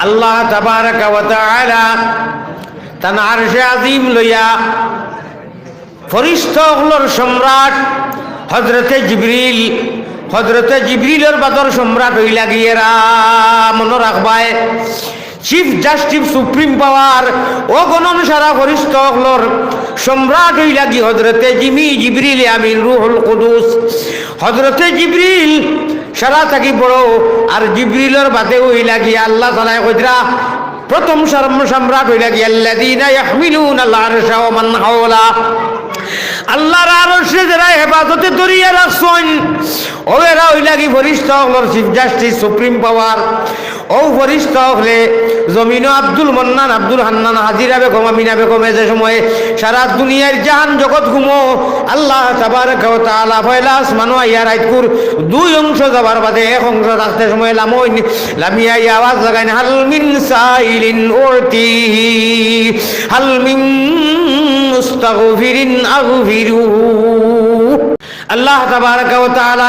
আল্লাহ তান আরশে আজিম লইয়া ফরিস্তগুলোর সম্রাট হজরতে জিবরিল হজরতে জিবরিলের বাদর সম্রাট হইলা গিয়েরা মনে রাখবায় চিফ জাস্টিস সুপ্রিম পাওয়ার ও গণন সারা ফরিস্ত সম্রাট হইলা গি হজরতে জিমি জিবরিল আমিন রুহুল কুদুস হজরতে জিবরিল সারা থাকি বড় আর জিব্রিলর বাদে হইলা লাগি আল্লাহ তালায় কইরা, প্রথম সর্ব সম্রাট হইলা গিয়া আল্লাযীনা ইয়াহমিলুনা আল আরশা ওয়া মান হাওলা। আল্লাহর আরশে যারা হেফাজতে দরিয়া রাখছেন ওরা ওই লাগি ফরিস্তা হলর চিফ জাস্টিস, সুপ্রিম পাওয়ার। ও ফরিস্ত হলে জমিন আব্দুল মন্নান, আব্দুল হান্নান, হাজিরা বেগম, আমিনা বেগম যে সময়ে সারা দুনিয়ার জাহান জগৎ ঘুমো, আল্লাহ তাবারক ওয়া তাআলা ফয়লা আসমানো আইয়া রাইতকুর দুই অংশ যাবার বাদে এক অংশ রাখতে সময় লামইন, লামিয়া আওয়াজ লাগাইন, হাল মিন সাইলিন উরতি, হাল মিন মুস্তাগফিরিন আগফিরু। আল্লাহ তাবারক ওয়া তাআলা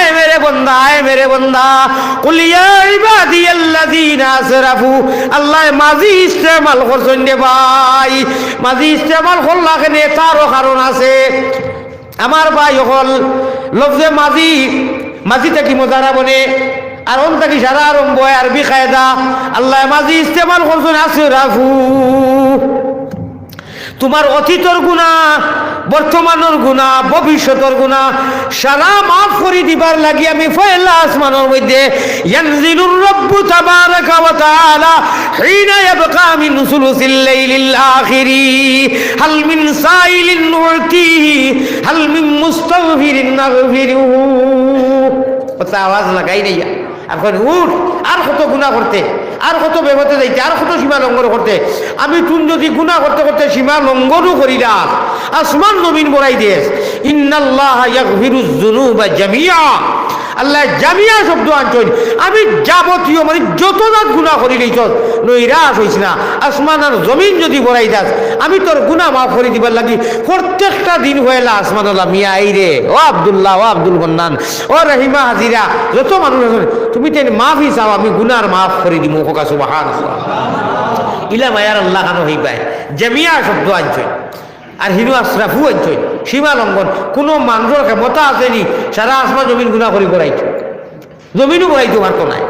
এ মেরে বন্দা এ মেরে বন্দা। কুল ইয়া ইবাদি আল্লাযীনা আসরাফু আল্লাহ মাজি ইস্তেমাল করছেন রে ভাই। মাজি ইস্তেমাল করলা কেনে? তারও কারণ আছে। আমার ভাই হল, লফজে মাজি মাজি থাকি মজারা বনে, আর অন থাকি সারা আরম্ভ হয় আরবি কায়দা। আল্লাহ মাজি ইস্তেমাল করছেন আছে রাফু তোমার অতীতর গুণা বর্তমানের গুণা, ভবিষ্যতের গুণা, সারা মাফ করে দিবার লাগি আমি ফয়লা আসমানের মধ্যে। ইয়ানজিলুর রব্বু তাবারাকা ওয়া তাআলা হিনা ইয়াবকা মিন সুলুসিল লাইলিল আখিরি। হাল মিন সাইলিন নুরতিহি হাল মিন মুস্তাগফিরিন নাগফিরুহু। কথা আওয়াজ লাগাই নাই। এখন উঠ, আর কত গুণা করতে? আর কত বেহতে যাইতে আর কত সীমা লঙ্ঘন করতে। আমি তুন যদি গুণা করতে করতে সীমা লঙ্ঘনও করি না, আসমান জমিন বড়াই দেশ। ইন্নাল্লাহ ইয়াগফিরু যুনুবা জামিয়া আল্লাহ জামিয়া শব্দ আনছেন। আমি যাবতীয় মানে যত রাত গুণা করি তোর নৈরাশ হইস না। আসমান আর জমিন যদি বড়াই দাস, আমি তোর গুণা মাফ করে দিবার লাগি। প্রত্যেকটা দিন হয়েলা আসমান আল্লাহ, মিয়া আই রে, ও আব্দুল্লাহ, ও আব্দুল মন্নান ও রহিমা হাজিরা, যত মানুষ আছে তুমি তেন মাফি চাও, আমি গুনার মাফ করে দিব হোকা সুবাহান ইলা মায়ার আল্লাহ খানো হই পায় জামিয়া শব্দ আনছেন। আর হিনু আশরাফু অঞ্চল সীমা লঙ্ঘন কোনো মানুষের ক্ষমতা আসেনি সারা আসমা জমিন গুণা করি করাইছো। জমিনও করাইতে পারতো নাই।